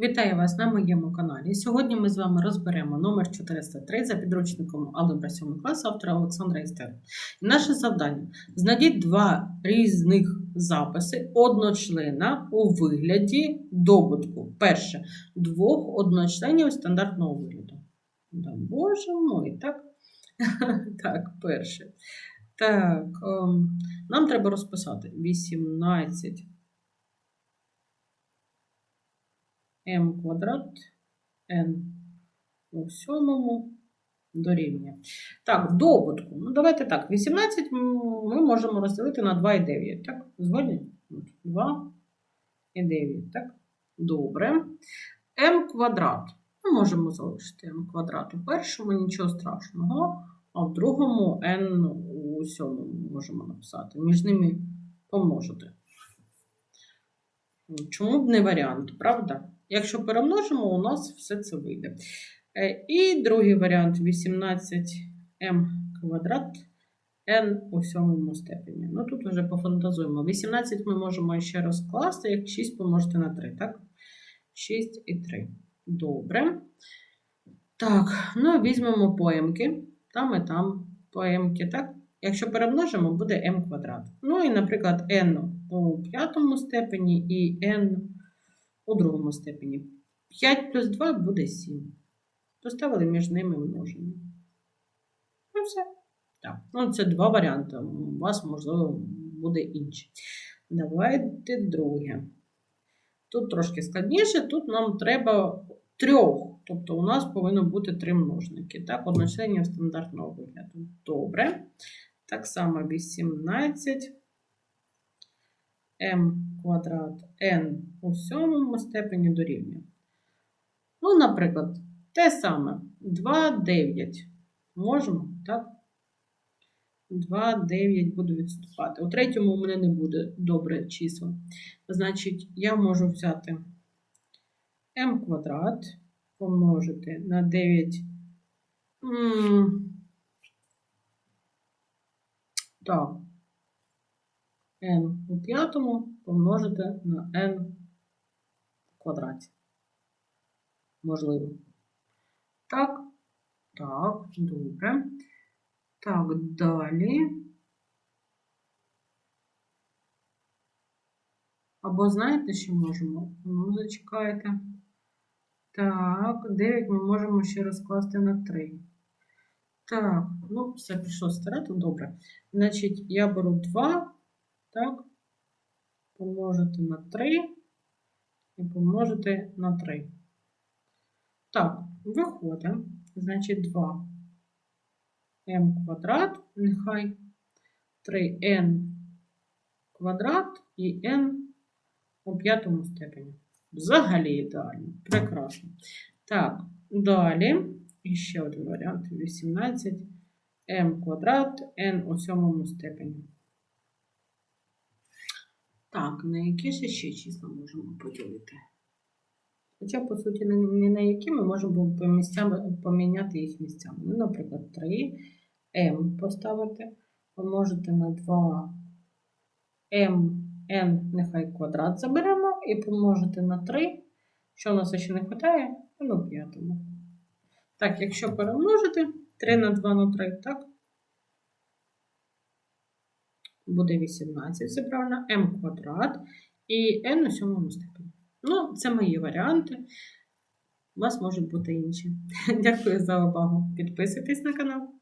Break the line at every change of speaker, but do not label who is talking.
Вітаю вас на моєму каналі. Сьогодні ми з вами розберемо номер 403 за підручником Алgebra 7 класу автора Олександра Істер. Наше завдання знайдіть два різних записи одночлена у вигляді добутку. Перше двох одночленів стандартного вигляду. Да, Боже мой, так? Так, перше. Так, ем, нам треба розписати 18 m квадрат n у сьомому дорівнює. Так, в добутку. Ну, давайте так. 18 ми можемо розділити на 2 і 9. Так, згодні? 2 і 9. Так, добре. m квадрат. Ми можемо залишити m квадрат у першому, нічого страшного. А в другому n у сьомому можемо написати. Між ними помножити. Чому б не варіант, правда? Якщо перемножимо, у нас все це вийде. Е, І другий варіант 18m квадрат n у сьомому степені. Ну тут вже пофантазуємо. 18 ми можемо ще розкласти, як 6 помножити на 3, так? 6 і 3. Добре. Так, ну візьмемо поємки. Там і там поємки, так? Якщо перемножимо, буде m квадрат. Ну і, наприклад, n у п'ятому степені і n у другому степені. 5 плюс 2 буде 7. Поставили між ними множення. Ну, все. Так. Ну, це два варіанти. У вас, можливо, буде інший. Давайте друге. Тут трошки складніше, тут нам треба трьох. Тобто у нас повинно бути три множники. Так, одночленів стандартного вигляду. Добре. Так само 18 m квадрат n у сьомому степені дорівнює. Ну, наприклад, те саме 2, 9. Можемо, так? 2, 9 буду відступати. У третьому у мене не буде добре число. Значить, я можу взяти m квадрат, помножити на 9. М, Так, n у п'ятому помножити на n в квадраті. Можливо. Так, так, добре. Так, далі. Або знаєте, що можемо? Ну, зачекайте. Так, 9 ми можемо ще розкласти на 3. Так, ну, все пішло старати, добре. Значить, я беру 2, так, помножити на 3 і помножити на 3. Так, виходить, значить, 2 m квадрат, нехай 3n квадрат і n у п'ятому степені. Взагалі ідеально. Прекрасно. Так, далі. І ще один варіант. 18 m квадрат n у сьомому степені. Так, на які ж ще числа можемо поділити? Хоча, по суті, не на які ми можемо по місцям, поміняти їх місцями. Ну, наприклад, 3 m поставити, помножити на 2 m, n, нехай квадрат заберемо, і помножити на 3. Що у нас ще не вистачає? Ну, п'ятому. Так, якщо перемножити 3 на 2 на 3, так? Буде 18, це правильно, m квадрат і n у сьомому степені. Ну, це мої варіанти. У вас можуть бути інші. Дякую за увагу. Підписуйтесь на канал.